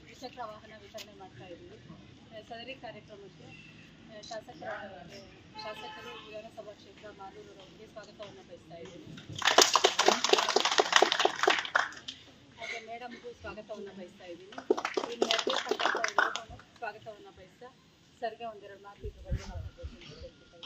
ದ್ವಿಚಕ್ರ ವಾಹನ ವಿತರಣೆ ಮಾಡ್ತಾ ಇದ್ದೀವಿ. ಸದರಿ ಕಾರ್ಯಕ್ರಮಕ್ಕೆ ಶಾಸಕರ ಶಾಸಕರು ವಿಧಾನಸಭಾ ಕ್ಷೇತ್ರ ಮಾಲೂರು ಅವರಿಗೆ ಸ್ವಾಗತವನ್ನು ಬಯಸ್ತಾ ಇದ್ದೀನಿ ಹಾಗೆ ಮೇಡಮ್ಗೂ ಸ್ವಾಗತವನ್ನು ಬಯಸ್ತಾ ಇದ್ದೀನಿ. ಇನ್ನು ನೆರವೇರ್ತಕ್ಕಂಥ ಎಲ್ಲರಿಗೂ ಸ್ವಾಗತವನ್ನು ಬಯಸ್ತಾ ಸರ್ಗೆ ಒಂದೆರಡು ಮಾತು ಇದ್ರ ಬಗ್ಗೆ ಅಂತ ಕೇಳ್ಕೊತಾ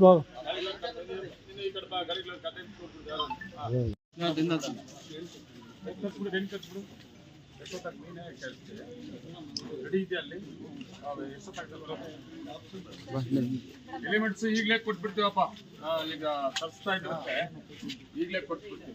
ಬಾ ಸ್ವಲ್ಪ ಹಿಂದೆ ಬಾ ಅಲ್ಲಿ ಎಲಿಮೆಂಟ್ಸ್ ಈಗಲೇ ಕೊಟ್ಬಿಡ್ತೀವಪ್ಪ. ಈಗ ತರಿಸ್ತಾ ಇದ್ರಂತೆ. ಈಗಲೇ ಕೊಟ್ಬಿಡ್ತೀವಿ.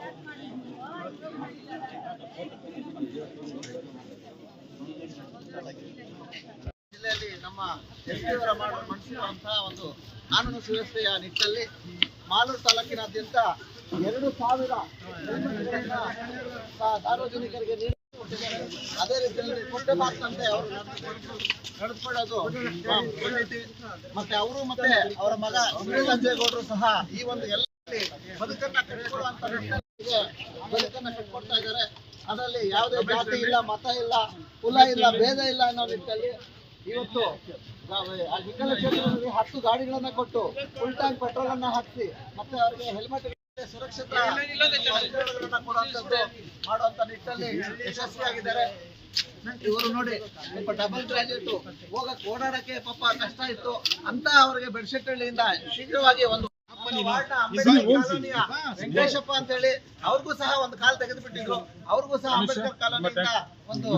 ಜಿಲ್ಲೆಯಲ್ಲಿ ನಮ್ಮ ಎಸ್ಪಿಯವರ ಮಾಡಲು ಮಂಡಿಸಿರುವಂತಹ ಒಂದು ಕಾನೂನು ಸುವ್ಯವಸ್ಥೆಯ ನಿಟ್ಟಿನಲ್ಲಿ ಮಾಲೂರು ತಾಲೂಕಿನಾದ್ಯಂತ ಎರಡು ಸಾವಿರ ಸಾರ್ವಜನಿಕರಿಗೆ ನೀಡಲಾಗುತ್ತಿದೆ. ಅದೇ ರೀತಿಯಲ್ಲಿ ಕೊಟ್ಟೆ ಮಾತಂತೆ ಅವರು ನಡೆದುಕೊಳ್ಳೋದು. ಮತ್ತೆ ಅವರು ಮತ್ತೆ ಅವರ ಮಗ ಶ್ರೀರಂಜೇಗೌಡರು ಸಹ ಈ ಒಂದು ಎಲ್ಲ ಬದುಕನ್ನ ಕಟ್ಟಿಕೊಳ್ಳುವಂತ ಇದ್ದಾರೆ. ಅದರಲ್ಲಿ ಯಾವುದೇ ಜಾತಿ ಇಲ್ಲ, ಮತ ಇಲ್ಲ, ಕುಲ ಇಲ್ಲ, ಭೇದ ಇಲ್ಲ ಅನ್ನೋ ನಿಟ್ಟಲ್ಲಿ ಇವತ್ತು ವಿಕಲಚೇತನರಿಗೆ ಹತ್ತು ಗಾಡಿಗಳನ್ನ ಕೊಟ್ಟು ಫುಲ್ ಟ್ಯಾಂಕ್ ಪೆಟ್ರೋಲ್ ಅನ್ನ ಹಾಕಿಸಿ ಮತ್ತೆ ಅವರಿಗೆ ಹೆಲ್ಮೆಟ್ ಸುರಕ್ಷಿತ ಮಾಡುವಂತ ನಿಟ್ಟಲ್ಲಿ ಯಶಸ್ವಿಯಾಗಿದ್ದಾರೆ. ಇವರು ನೋಡಿ, ಸ್ವಲ್ಪ ಡಬಲ್ ಟ್ರಾಜೆಟ್ ಹೋಗಕ್ ಓಡಾಡಕ್ಕೆ ಪಾಪ ಕಷ್ಟ ಇತ್ತು. ಅಂತ ಅವರಿಗೆ ಬೆಡ್ಶೀಟ್ ಹಳ್ಳಿಯಿಂದ ಶೀಘ್ರವಾಗಿ ಒಂದು ವೆಂಕಟೇಶಪ್ಪ ಅಂತ ಹೇಳಿ ಅವ್ರಿಗೂ ಸಹ ಒಂದು ಕಾಲ್ ತೆಗೆದು ಬಿಟ್ಟಿದ್ರು ಅವ್ರಿಗೂ ಸಹ ಅಂಬೇಡ್ಕರ್ ಕಾಲೋನಿಯಿಂದ ಒಂದು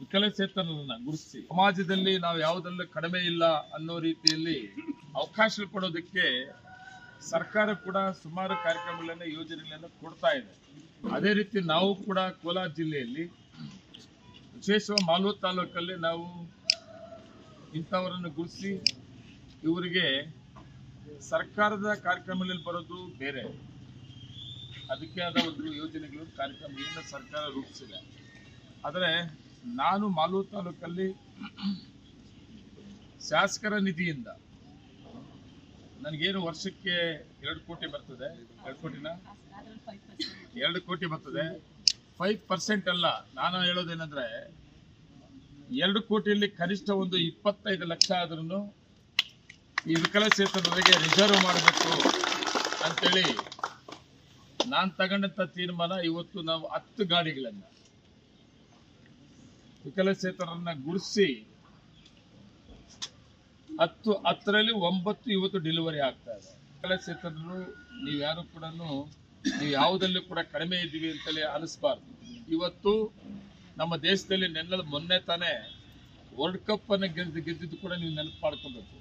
ವಿಕಲಚೇತನರನ್ನ ಗುರುತಿಸಿ. ಸಮಾಜದಲ್ಲಿ ನಾವು ಯಾವುದಲ್ಲೂ ಕಡಿಮೆ ಇಲ್ಲ ಅನ್ನೋ ರೀತಿಯಲ್ಲಿ ಅವಕಾಶ ಕೊಡೋದಕ್ಕೆ ಸರ್ಕಾರ ಕೂಡ ಸುಮಾರು ಕಾರ್ಯಕ್ರಮಗಳನ್ನ, ಯೋಜನೆಗಳನ್ನ ಕೊಡ್ತಾ ಇದೆ. ಅದೇ ರೀತಿ ನಾವು ಕೂಡ ಕೋಲಾರ ಜಿಲ್ಲೆಯಲ್ಲಿ ವಿಶೇಷವಾಗಿ ಮಾಲೂರು ತಾಲೂಕಲ್ಲಿ ನಾವು ಇಂಥವರನ್ನು ಗುರುತಿಸಿ, ಇವರಿಗೆ ಸರ್ಕಾರದ ಕಾರ್ಯಕ್ರಮಗಳಲ್ಲಿ ಬರೋದು ಬೇರೆ. ಅದಕ್ಕೆ ಆದ ಒಂದು ಯೋಜನೆಗಳು, ಕಾರ್ಯಕ್ರಮಗಳನ್ನು ಸರ್ಕಾರ ರೂಪಿಸಿದೆ. ಆದರೆ ನಾನು ಮಾಲೂರು ತಾಲೂಕಲ್ಲಿ ಶಾಸಕರ ನಿಧಿಯಿಂದ ನನಗೇನು ವರ್ಷಕ್ಕೆ ಎರಡು ಕೋಟಿ ಬರ್ತದೆ? ಎರಡು ಕೋಟಿನ. ಎರಡು ಕೋಟಿ ಬರ್ತದೆ. ಫೈವ್ ಪರ್ಸೆಂಟ್ ಅಲ್ಲ. ನಾನು ಹೇಳೋದೇನೆಂದರೆ ಎರಡು ಕೋಟಿಯಲ್ಲಿ ಕನಿಷ್ಠ ಒಂದು ಇಪ್ಪತ್ತೈದು ಲಕ್ಷ ಆದ್ರೂ ಈ ವಿಕಲಚೇತನರಿಗೆ ರಿಸರ್ವ್ ಮಾಡಬೇಕು ಅಂತೇಳಿ ನಾನು ತಗೊಂಡಂಥ ತೀರ್ಮಾನ ಇವತ್ತು ನಾವು ಹತ್ತು ಗಾಡಿಗಳನ್ನು ವಿಕಲಚೇತನರನ್ನ ಗುಡಿಸಿ ಹತ್ತು, ಹತ್ತರಲ್ಲಿ ಒಂಬತ್ತು ಇವತ್ತು ಡೆಲಿವರಿ ಆಗ್ತಾ ಇದೆ. ವಿಕಲಚೇತನರು ನೀವು ಯಾರು ಕೂಡ ನೀವು ಯಾವುದಲ್ಲೂ ಕೂಡ ಕಡಿಮೆ ಇದ್ದೀವಿ ಅಂತಲೇ ಅನಿಸ್ಬಾರ್ದು. ಇವತ್ತು ನಮ್ಮ ದೇಶದಲ್ಲಿ ನೆನ್ನೆ ಮೊನ್ನೆ ತಾನೇ ವರ್ಲ್ಡ್ ಕಪ್ ಅನ್ನು ಗೆದ್ದು, ಗೆದ್ದಿದ್ದು ಕೂಡ ನೀವು ನೆನಪು ಮಾಡ್ಕೊಬೇಕು